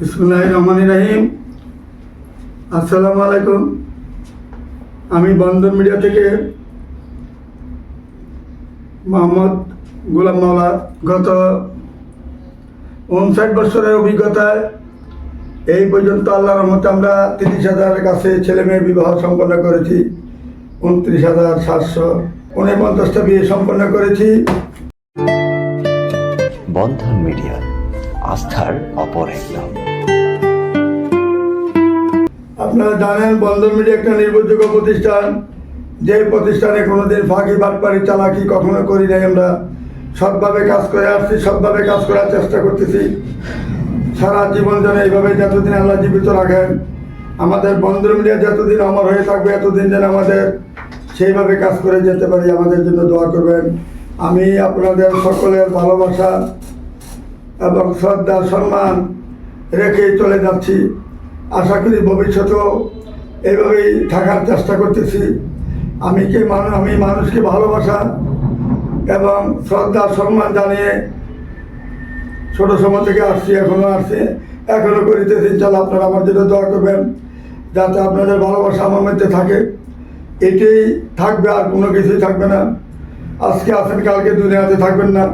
বিসমুল্লাহ রহমান রাহিম। আসসালামু আলাইকুম। আমি বন্দর মিডিয়া থেকে মোহাম্মদ গোলাম মাওলা। গত উনষাট বছরের অভিজ্ঞতায় এই পর্যন্ত আল্লাহর রহমতে আমরা তিরিশ হাজারের কাছে ছেলে মেয়ের বিবাহ সম্পন্ন করেছি। উনত্রিশ হাজার সাতশো উনপঞ্চাশটা বিয়ে সম্পন্ন করেছি। বন্ধন মিডিয়া, আস্থার অপর এক নাম। আপনারা জানেন বন্ধন মিডিয়া একটা নির্ভরযোগ্য প্রতিষ্ঠান। যে প্রতিষ্ঠানে কোনোদিন ফাঁকি বাটপারি চালাকি কখনো করি নাই আমরা। সবভাবে কাজ করে আসছি, সবভাবে কাজ করার চেষ্টা করতেছি। সারা জীবন যেন এইভাবে যতদিন আল্লাহ জীবিত রাখেন, আমাদের বন্ধন মিডিয়া যতদিন অমর হয়ে থাকবে, এতদিন যেন আমাদের সেইভাবে কাজ করে যেতে পারি, আমাদের জন্য দোয়া করবেন। আমি আপনাদের সকলের ভালোবাসা এবং শ্রদ্ধা, সম্মান রেখে চলে যাচ্ছি। আশা করি ভবিষ্যতেও এইভাবেই থাকার চেষ্টা করতেছি। আমি কি মানুষ আমি মানুষকে ভালোবাসা এবং শ্রদ্ধা, সম্মান জানিয়ে ছোট সময় থেকে আসছি এখনও আসছি, এখনও করিতেছি। ইনশাল্লাহ আপনারা আমার জন্য দোয়া করবেন, যাতে আপনাদের ভালোবাসা আমার মধ্যে থাকে। এটাই থাকবে, আর কোনো কিছুই থাকবে না। আজকে আসেন কালকে দুনিয়াতে থাকবেন না।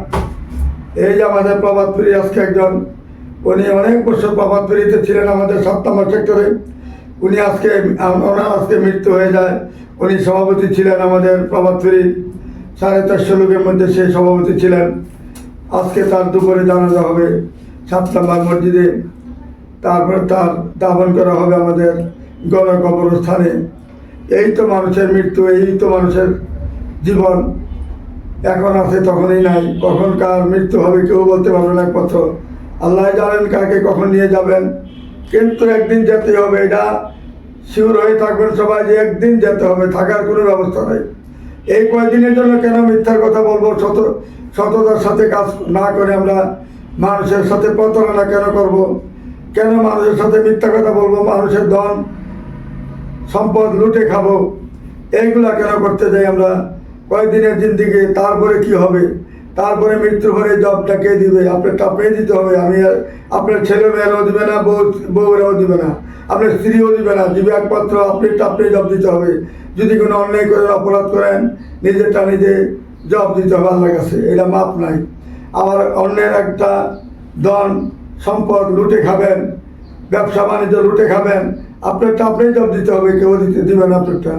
এই যে আমাদের প্রভাতপুরী আজকে একজন উনি অনেক বছর প্রভাতপুরীতে ছিলেন আমাদের নম্বর সেক্টরে। উনি আজকে, ওনার আজকে মৃত্যু হয়ে যায়। উনি সভাপতি ছিলেন আমাদের প্রভাতপুরীর সাড়ে চারশো লোকের মধ্যে সেই সভাপতি ছিলেন। আজকে তার দুপুরে জানাজা হবে সাত নম্বর মসজিদে। তারপর তার দাফন করা হবে আমাদের গণকবরস্থানে এই তো মানুষের মৃত্যু, এই তো মানুষের জীবন। এখন আছে তখনই নাই। কখন কার মৃত্যু হবে কেউ বলতে পারবে না একমাত্র আল্লাহ জানেন কাকে কখন নিয়ে যাবেন। কিন্তু একদিন যেতে হবে, এটা শিওর হয়ে থাকবেন সবাই যে একদিন যেতে হবে, থাকার কোনো ব্যবস্থা নেই। এই কয়েকদিনের জন্য কেন মিথ্যার কথা বলব? সত সততার সাথে কাজ না করে আমরা মানুষের সাথে প্রতারণা কেন করব? কেন মানুষের সাথে মিথ্যা কথা বলব? মানুষের ধন, সম্পদ লুটে খাব। এইগুলা কেন করতে যাই আমরা? কয়েকদিনের জিন্দিগি, তারপরে কি হবে? তারপরে মৃত্যু হলে জবটা কে দিবে? আপনার টাপড়ে দিতে হবে। আমি আর- আপনার ছেলে মেয়েরাও দিবে না, বউ, বউরাও দিবে না। আপনার স্ত্রীও দিবে না। দিবে একমাত্র আপনি টাপড়ে জব দিতে হবে। যদি কোনো অন্যায় করেন অপরাধ করেন নিজেরটা নিজে জব দিতে হবে আল্লাহর কাছে। এটা মাপ নাই। আবার অন্যের একটা ধন সম্পদ লুটে খাবেন, ব্যবসা বাণিজ্য লুটে খাবেন আপনারটা আপনি জব দিতে হবে। কেউ দিতে দিবেন আপনারটা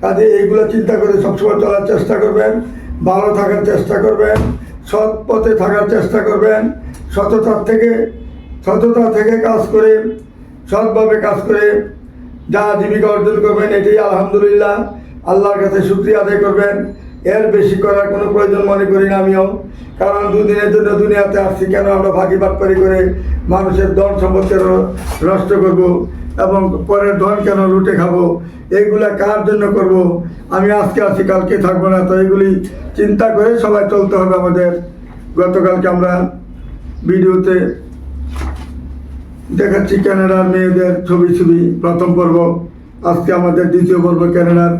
কাজে এইগুলো চিন্তা করে সবসময় চলার চেষ্টা করবেন। ভালো থাকার চেষ্টা করবেন, সৎ পথে থাকার চেষ্টা করবেন, সততার থেকে, সততা থেকে কাজ করে, সৎভাবে কাজ করে যা জীবিকা অর্জন করবেন এটি আলহামদুলিল্লাহ। আল্লাহর কাছে শুক্রিয়া আদায় করবেন। এর বেশি করার কোনো প্রয়োজন মনে করি না আমিও। কারণ দুদিনের জন্য দুনিয়াতে আসছি, কেন আমরা ভাগিবাদ করি করে মানুষের ধন সম্পদকে র- নষ্ট করব? এবং পরের ধন কেন লুটে খাব? এইগুলা কার জন্য করব? আমি আজকে আছি, কালকে থাকব না। তো এগুলি চিন্তা করে সবাই চলতে হবে আমাদের। গতকালকে আমরা ভিডিওতে দেখাচ্ছি ক্যানাডার মেয়েদের ছবি ছবি, প্রথম পর্ব। আজকে আমাদের দ্বিতীয় পর্ব ক্যানাডার।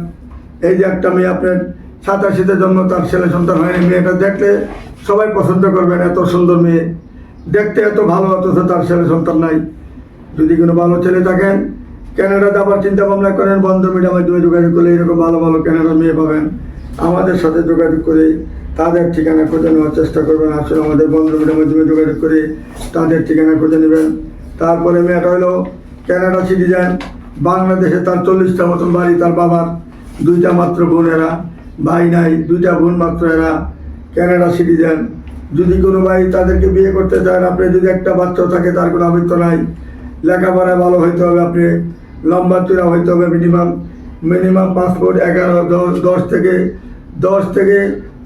এই যে একটা মেয়ে আপনার সাতাশিতে জন্ম, তার ছেলে সন্তান হয়নি। মেয়েটা দেখলে সবাই পছন্দ করবেন, এত সুন্দর মেয়ে। দেখতে এত ভালো, অথচ তার ছেলে সন্তান নাই। যদি কোনো ভালো ছেলে থাকেন ক্যানাডা যাবার চিন্তা ভাবনা করেন, বন্ধ মিডিয়ার মাধ্যমে যোগাযোগ করলে এরকম ভালো ভালো ক্যানাডার মেয়ে পাবেন। আমাদের সাথে যোগাযোগ করে তাদের ঠিকানা খুঁজে নেওয়ার চেষ্টা করবেন। আসলে আমাদের বন্ধ মিডিয়ার মাধ্যমে যোগাযোগ করে তাদের ঠিকানা খুঁজে নেবেন। তারপরে মেয়েটা হলো ক্যানাডা সিটিজেন বাংলাদেশে তার চল্লিশটা মতন বাড়ি, তার বাবার দুইটা মাত্র বোন এরা, ভাই নাই, দুইটা বোন মাত্র এরা ক্যানাডা সিটিজেন যদি কোনো ভাই তাদেরকে বিয়ে করতে চান আপনি যদি একটা বাচ্চাও থাকে, তার কোনো আবৃত্ত নাই লেখাপড়ায় ভালো হইতে হবে আপনি লম্বা চূড়া হইতে হবে মিনিমাম মিনিমাম পাসপোর্ট এগারো দশ দশ থেকে দশ থেকে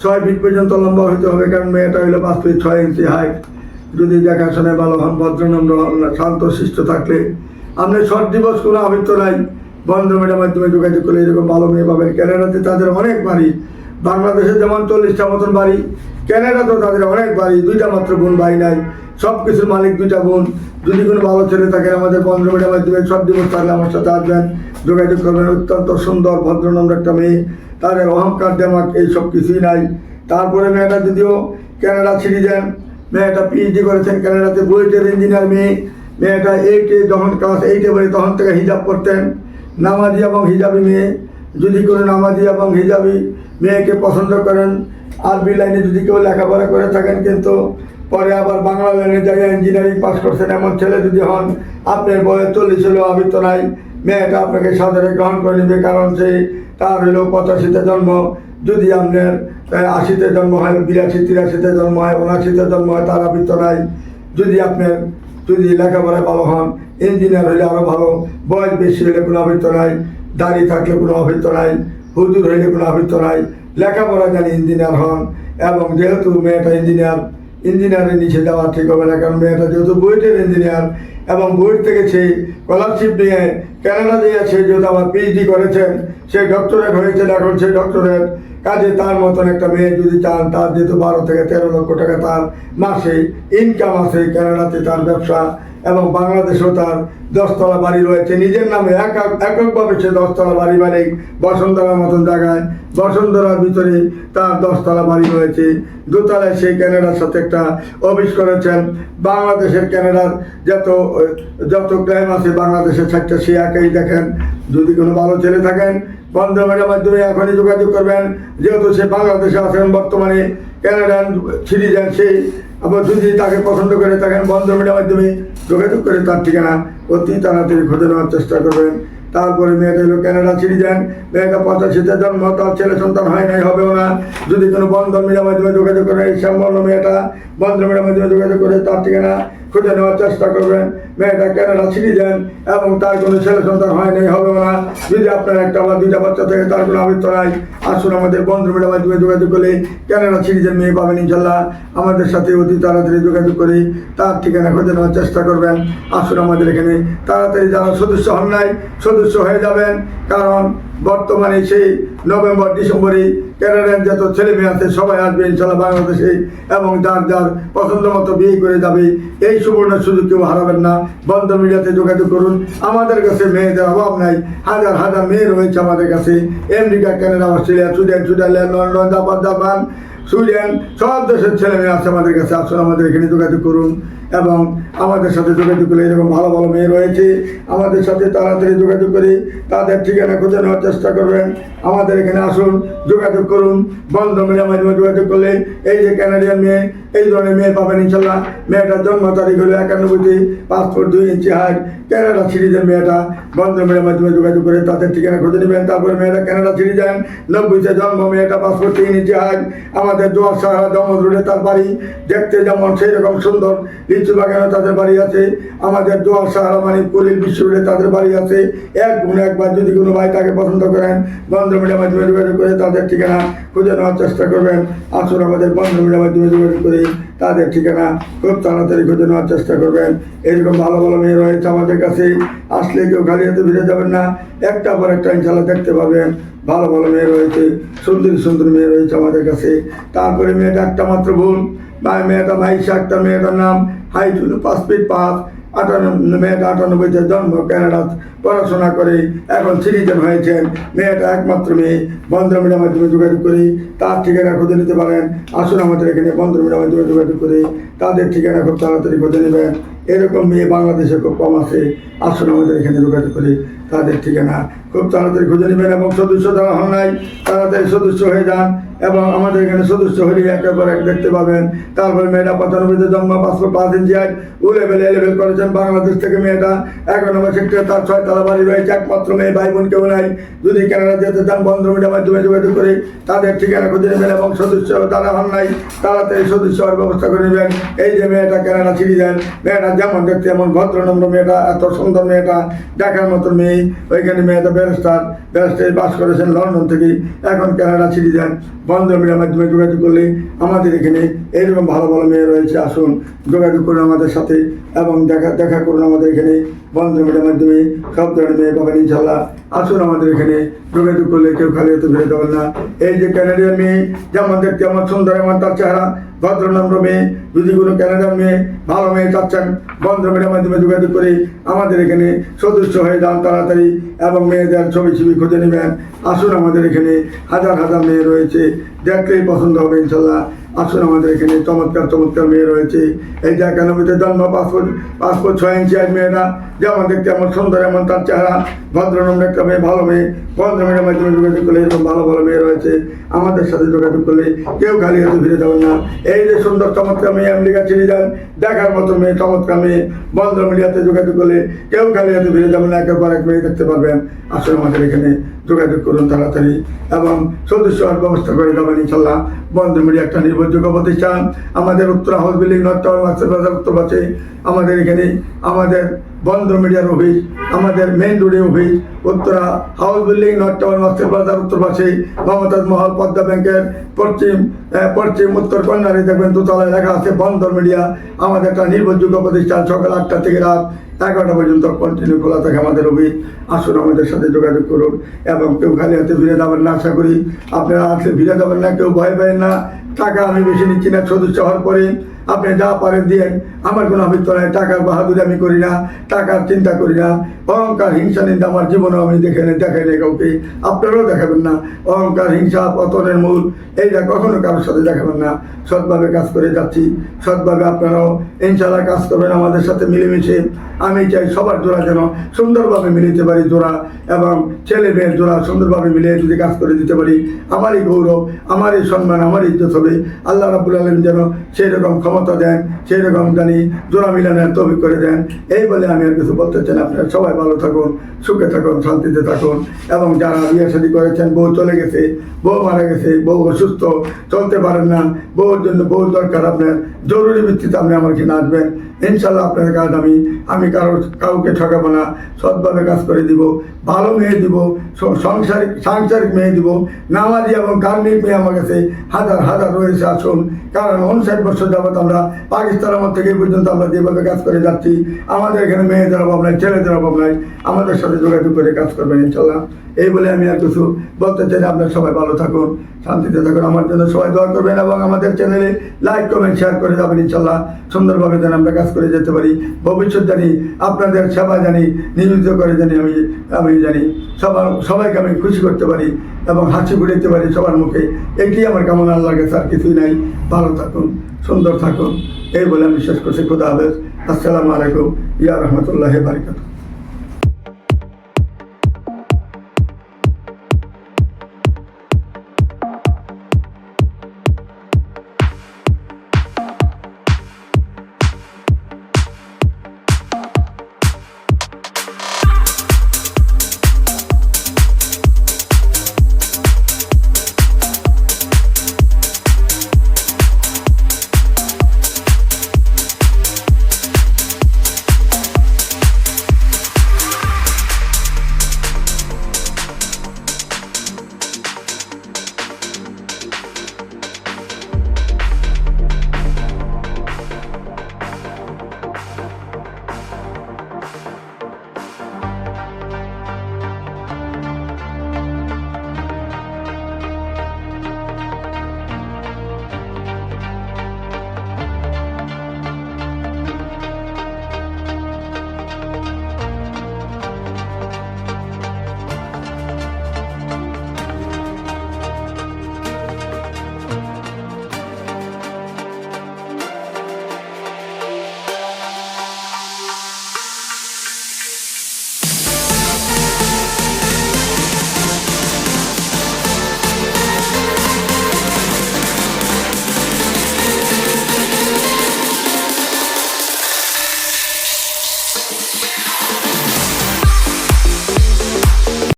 ছয় ফিট পর্যন্ত লম্বা হইতে হবে কারণ মেয়েটা হইল পাঁচ ফিট ছয় ইঞ্চি হাইট যদি দেখাশোনায় ভালো হন ভদ্রনম্র হন, শান্ত শিষ্ট থাকলে। আপনি শর্ট দিবস কোনো আবৃত্ত নাই। বন্ধ মেয়েটার মাধ্যমে যোগাযোগ করলে এরকম ভালো মেয়ে পাবেন। ক্যানাডাতে তাদের অনেক বাড়ি। বাংলাদেশে যেমন চল্লিশটা মতন বাড়ি ক্যানাডাতেও তাদের অনেক বাড়ি দুইটা মাত্র বোন ভাই নাই। সব কিছুর মালিক দুইটা বোন যদি কোনো ভালো ছেলে থাকে আমাদের বন্ধ মেয়েটার মাধ্যমে সব দিবস থাকলে আমার সাথে আসবেন, যোগাযোগ করবেন। অত্যন্ত সুন্দর, ভদ্রনম্র একটা মেয়ে। তাদের অহংকার, দেমাক, এই সব কিছুই নাই। তারপরে মেয়েটা যদিও ক্যানাডা সিটিজেন মেয়েটা পিএইচডি করেছেন ক্যানাডাতে বুয়েটের ইঞ্জিনিয়ার মেয়ে। মেয়েটা এইটে যখন ক্লাস এইটে পড়ে, তখন থেকে হিজাব পরতেন। নামাজি এবং হিজাবি মেয়ে। যদি কোনো নামাজি এবং হিজাবি মেয়েকে পছন্দ করেন, আরবি লাইনে যদি কেউ লেখাপড়া করে থাকেন, কিন্তু পরে আবার বাংলা লাইনে যাই ইঞ্জিনিয়ারিং পাস করছেন। এমন ছেলে যদি হন, আপনার বয়স চল্লিশ হলেও আবৃত্ত নাই। মেয়েটা আপনাকে সাদরে গ্রহণ করে নেবে, কারণ সে তার হলো পঁচাশিতে জন্ম। যদি আপনার আশিতে জন্ম হয়, বিরাশি, তিরাশিতে জন্ম হয় উনাশিতে জন্ম হয়, তার আবৃত্ত নাই। যদি আপনার, যদি লেখাপড়ায় ভালো হন ইঞ্জিনিয়ার হইলে আরও ভালো। বয়স বেশি হলে কোনো আবৃত্ত নাই। দাড়ি থাকলে কোনো আবৃত্ত নাই। হুজুর হইলে কোনো আবৃত্ত নাই। লেখাপড়া জানি ইঞ্জিনিয়ার হন, এবং যেহেতু মেয়েটা ইঞ্জিনিয়ার ইঞ্জিনিয়ারের নিচে দেওয়া ঠিক হবে না, কারণ মেয়েটা যেহেতু বুয়েটের ইঞ্জিনিয়ার এবং বুয়েট থেকে সেই স্কলারশিপ নিয়ে কেনাডা দিয়েছে যেহেতু আবার পিএইচডি করেছেন, সে ডক্টরেট হয়েছেন, এখন সে ডক্টরেট কাজে তার মতন একটা মেয়ে যদি চান, তার যেহেতু বারো থেকে তেরো লক্ষ টাকা তার মাসে ইনকাম আছে কেনাডাতে তার ব্যবসা এবং বাংলাদেশেও তার দশতলা বাড়ি রয়েছে। নিজের নামে এক এককভাবে সে দশতলা বাড়ি মালিক বসুন্ধরার মতন জায়গায়। বসুন্ধরার ভিতরে তার দশতলা বাড়ি রয়েছে। দোতলায় সেই ক্যানাডার সাথে একটা অফিস করেছেন। বাংলাদেশের ক্যানাডার যত যত ক্লাইম আছে বাংলাদেশের সাইডটা সে একাই দেখেন। যদি কোনো ভালো ছেলে থাকেন বন্ধ মেয়ের মাধ্যমে এখনই যোগাযোগ করবেন। যেহেতু সে বাংলাদেশে আছেন, বর্তমানে ক্যানাডান সিটিজেন সে। আবার যদি তাকে পছন্দ করে, তাকে বন্ধ মিডিয়ার মাধ্যমে যোগাযোগ করে তার ঠিকানা অতি তাড়াতাড়ি খুঁজে নেওয়ার চেষ্টা করবেন। তারপরে মেয়েটা হলো ক্যানাডা সিটিজেন। মেয়েটা পঁচাশিতে জন্ম, তার ছেলে সন্তান হয় নাই, হবেও না। যদি কোনো বন্ধ মিডিয়ার মাধ্যমে যোগাযোগ করে, এই মেয়েটা বন্ধ মিডিয়ার মাধ্যমে যোগাযোগ করে তার ঠিকানা খুঁজে নেওয়ার চেষ্টা করবেন। মেয়েটা কেনারা ছিঁড়ে দেন এবং তার কোনো ছেলে সন্তান হয় নাই, হবে না। যদি আপনার একটা বা দুইটা বাচ্চা থেকে, তার কোনো আবৃত্ত নাই, আসুন আমাদের বন্ধু মেডামে যোগাযোগ করলে। কেনারা ছিঁড়ে দেন মেয়ে পাবেন ইনশাল্লাহ। আমাদের সাথে অতি তাড়াতাড়ি যোগাযোগ করে তার ঠিকানা খুঁজে নেওয়ার চেষ্টা করবেন। আসুন আমাদের এখানে। তাড়াতাড়ি যারা সদস্য হন নাই, সদস্য হয়ে যাবেন। কারণ বর্তমানে সেই নভেম্বর, ডিসেম্বরে ক্যানাডার যত ছেলে মেয়ে আছে, সবাই আসবে ইনশাল্লাহ বাংলাদেশে এবং যার যার পছন্দ মতো বিয়ে করে যাবে। এই সুবর্ণ সুযোগ কেউ হারাবেন না। বন্ধ মিডিয়াতে যোগাযোগ করুন। আমাদের কাছে মেয়েদের অভাব নাই। হাজার হাজার মেয়ে রয়েছে আমাদের কাছে। America Canada Australia, Sweden, Switzerland, London, Japan Japan, Sweden, সব দেশের ছেলে মেয়ে আছে আমাদের কাছে। আসুন আমাদের এখানে যোগাযোগ করুন। এবং আমাদের সাথে যোগাযোগ করলে এরকম ভালো ভালো মেয়ে রয়েছে। আমাদের সাথে তাড়াতাড়ি যোগাযোগ করে তাদের ঠিকানা খুঁজে নেওয়ার চেষ্টা করবেন। আমাদের এখানে আসুন, যোগাযোগ করুন, বন্ধ মিডিয়ার মাধ্যমে যোগাযোগ করলে এই যে ক্যানাডিয়ান মেয়ে, এই ধরনের মেয়ে পাবেন ইনশাল্লাহ মেয়েটার জন্ম তারিখ হলো একানব্বইতে পাসপোর্ট দুই ইঞ্চি হাইট। ক্যানাডা সিটিজেন মেয়েটা বন্ধ মিডিয়ার মাধ্যমে যোগাযোগ করে তাদের ঠিকানা খুঁজে নেবেন। তারপরে মেয়েটা ক্যানাডা সিটিজেন নব্বইতে জন্ম, মেয়েটা পাসপোর্ট তিন ইঞ্চি হাইট। আমাদের দোয়ার সাহারা দমন রোডে তার বাড়ি। দেখতে যেমন সেই রকম সুন্দর লিচু বাগানে তাদের বাড়ি আছে, আমাদের দোয়ার সাহারা মানে পুরীর বিশ্ব তাদের বাড়ি আছে। এক গুণ একবার যদি কোনো ভাই তাকে পছন্দ করেন বন্ধ মিডিয়ার মাধ্যমে যোগাযোগ করে তাদের ঠিকানা খুঁজে নেওয়ার চেষ্টা করবেন। আসুন আমাদের বন্ধ মিডিয়ার মাধ্যমে যোগাযোগ করে তাদের ঠিকানা খুব তাড়াতাড়ি খুঁজে নেওয়ার চেষ্টা করবেন। এরকম ভালো ভালো মেয়ে রয়েছে আমাদের কাছে। আসলে কেউ খালি হাতে ফিরে যাবেন না। একটা পর একটা ইনশাল্লাহ দেখতে পাবেন। ভালো ভালো মেয়ে রয়েছে, সুন্দর সুন্দর মেয়ে রয়েছে আমাদের কাছে। তারপরে মেয়েটা একটা মাত্র ভুল বা মেয়েটা মাইশা একটা মেয়েটার নাম হাইট হলো পাঁচ ফিট পাঁচ আটানব্বই মেয়েটা আটানব্বইতে জন্ম, ক্যানাডা পড়াশোনা করে, এখন সিটিজেন হয়েছেন। মেয়েটা একমাত্র মেয়ে বন্ধ মিডিয়ার মাধ্যমে যোগাযোগ করি, তার ঠিকানা খুঁজে নিতে পারেন। আসুন আমাদের এখানে বন্ধ মিডিয়ার মাধ্যমে যোগাযোগ করে, তাদের ঠিকানা খুব তাড়াতাড়ি খুঁজে নেবেন। এরকম মেয়ে বাংলাদেশে খুব কম আছে। আসুন আমাদের এখানে যোগাযোগ করে তাদের ঠিকানা খুব তাড়াতাড়ি খুঁজে নেবেন এবং সদস্য যারা হন নাই, তাড়াতাড়ি সদস্য হয়ে যান এবং আমাদের এখানে সদস্য হলে একের পর এক দেখতে পাবেন। তারপরে মেয়েটা পঁচানব্বইতে জন্ম পাঁচশো পাঁচ inch height, O level A level করেছেন বাংলাদেশ থেকে মেয়েটা। এক নম্বর সেক্টরে তার ছয় তালা বাড়ি রয়েছে, একমাত্র মেয়ে ভাই বোন কেউ নাই। যদি কানাডা যেতে চান, বন্ধ মিডিয়ার মাধ্যমে যোগাযোগ করে তাদের ঠিকানা খুঁজে নেবেন এবং সদস্য তারা হন নাই, তাড়াতাড়ি সদস্য হওয়ার ব্যবস্থা করে নেবেন। এই যে মেয়েটা কানাডা সিটিজেন মেয়েটা যেমন দেখতে এমন ভদ্রনম্র মেয়েটা, এত সুন্দর মেয়েটা, দেখার মতো মেয়ে। ওইখানে মেয়েটা ব্যারিস্টার ব্যারিস্টার বাস করেছেন লন্ডন থেকে। এখন কানাডা সিটিজেন বন্ধ মিডিয়ার মাধ্যমে যোগাযোগ করলে আমাদের এখানে এইরকম ভালো ভালো মেয়ে রয়েছে। আসুন, যোগাযোগ করুন আমাদের সাথে এবং দেখা দেখা করুন আমাদের এখানে। বন্ধ মিডিয়ার মাধ্যমে সব ধরনের পাবেন ইনশাল্লাহ আসুন আমাদের এখানে, যোগাযোগ করলে কেউ খালি হতে ফিরে যাবেন না। এই যে ক্যানাডিয়ান মেয়ে, যেমন দেখতে আমার সুন্দর এমন তার চেহারা ভদ্রনম্র মেয়ে, যদি কোনো ক্যানাডার মেয়ে, ভালো মেয়ে চাচ্ছেন বন্ধ মিডিয়ার মাধ্যমে যোগাযোগ করে আমাদের এখানে সদস্য হয়ে যান তাড়াতাড়ি এবং মেয়েদের ছবি ছবি খুঁজে নেবেন। আসুন আমাদের এখানে হাজার হাজার মেয়ে রয়েছে, দেখলেই পছন্দ হবে ইনশাল্লাহ আসুন, আমাদের এখানে চমৎকার চমৎকার মেয়ে রয়েছে। এই যে একানব্বইতে জন্ম পাসপোর্ট পাসপোর্ট ছয় ইঞ্চি আজ মেয়েরা। যেমন দেখতে এমন সুন্দর, এমন তার চেহারা, ভদ্রনম্র একটা মেয়ে, ভালো মেয়ে। ভদ্র মেয়ের মাধ্যমে যোগাযোগ করলে এরকম ভালো ভালো মেয়ে রয়েছে। আমাদের সাথে যোগাযোগ করলে কেউ খালি হাতে ফিরে যাবেন না। এই যে সুন্দর, চমৎকার মেয়ে আমেরিকা চিনি যান দেখার মতো মেয়ে, চমৎকার মেয়ে। বন্ধ মিডিয়াতে যোগাযোগ করলে কেউ খালি হাতে ফিরে যাবেন না, একের পর এক মেয়ে দেখতে পারবেন। আসলে আমাদের এখানে যোগাযোগ করুন তাড়াতাড়ি। এবং সদস্য হওয়ার ব্যবস্থা করে দেবেন ইনশাল্লাহ বন্ধ মিডিয়া একটা নির্ভরযোগ্য প্রতিষ্ঠান। আমাদের উত্তর হাউস বিল্ডিং, নর্থ উত্তর পাশে আমাদের এখানে, আমাদের বন্ধ মিডিয়ার অফিস, আমাদের মেন রোডে office, Uttara house building north tower master বাজার উত্তর পাশে মমতাজ মহল, পদ্মা ব্যাংকের পশ্চিম পশ্চিম, উত্তর কর্নারে দেখবেন দোতলায় লেখা আছে বন্দর মিডিয়া। আমাদের একটা নির্ভরযোগ্য প্রতিষ্ঠান সকাল আটটা থেকে রাত এগারোটা পর্যন্ত কন্টিনিউ খোলা থাকে আমাদের অফিস। আসুন আমাদের সাথে যোগাযোগ করুন এবং কেউ খালি হাতে ফিরে যাবেন না, আশা করি আপনারা আসলে ফিরে যাবেন না, কেউ ভয় পাবেন না। টাকা আমি বেশি নিচ্ছি না, সদস্য হওয়ার পরে আপনি যা পারেন দিয়ে আমার কোনো আবৃত্ত নাই, টাকার বাহাদুরি আমি করি না, টাকার চিন্তা করি না। অহংকার, হিংসা, নিন্দা আমার জীবনে আমি দেখে দেখাই নেই কাউকে। আপনারাও দেখাবেন না। অহংকার, হিংসা পতনের মূল, এইটা কখনো কারোর সাথে দেখাবেন না। সৎভাবে কাজ করে যাচ্ছি। সৎভাবে আপনারাও ইনশাল্লাহ কাজ করবেন আমাদের সাথে মিলেমিশে। আমি চাই সবার জোড়া যেন সুন্দরভাবে মিলিতে পারি জোড়া এবং ছেলে মেয়ের জোড়া সুন্দরভাবে মিলিয়ে যদি কাজ করে দিতে পারি, আমারই গৌরব, আমারই সম্মান, আমারই ইজ্জত হবে। আল্লাহ রাবুল আলম যেন সেই রকম ক্ষমতা দেন সেই রকম জানি জোড়া মিলানের তবিক করে দেন। এই বলে আমি আর কিছু বলতে চাই। আপনারা সবাই ভালো থাকুন, সুখে থাকুন, শান্তিতে থাকুন। এবং যারা বিয়ে শাদী করেছেন, বউ চলে গেছে, বউ মারা গেছে, বউ অসুস্থ, চলতে পারেন না। বউর জন্য বউ দরকার আপনার। জরুরি ভিত্তিতে আপনি আমার কিনে আসবেন। ইনশাল্লাহ আপনার কাজ আমি আমি কারও, কাউকে ঠকাবো না। সৎভাবে কাজ করে দিব। ভালো মেয়ে দিব সংসারিক, সাংসারিক মেয়ে দিব, নামাজি এবং কার্মিক মেয়ে আমার কাছে হাজার হাজার রয়েছে আসুন। কারণ উনষাট বছর যাবৎ আমরা পাকিস্তান আমার থেকে পর্যন্ত আমরা যেভাবে কাজ করে যাচ্ছি, আমাদের এখানে মেয়েদের অভাব নাই, ছেলেদের অভাব নাই, আমাদের সাথে যোগাযোগ করে কাজ করবেন ইনশাল্লাহ। এই বলে আমি আর কিছু বলতে চাই আপনারা সবাই ভালো থাকুন, শান্তিতে থাকুন। আমার জন্য সবাই দোয়া করবেন এবং আমাদের চ্যানেলে লাইক, কমেন্ট, শেয়ার করে যাবেন ইনশাল্লাহ সুন্দরভাবে যেন আমরা কাজ করে যেতে পারি। ভবিষ্যৎ জানি, আপনাদের সেবা জানি, নিয়োজিত করে জানি আমি আমি জানি। সবার, সবাইকে আমি খুশি করতে পারি এবং হাসি ফুটাইতে পারি সবার মুখে। এটি আমার কামনা, আল্লাহর কাছে আর কিছুই নাই। ভালো থাকুন, সুন্দর থাকুন। এই বলে আমি শেষ করছি। খুদা হাফেজ। আসসালামু আলাইকুম। ইয়া রহমতুল্লাহ বারিকাতুহ।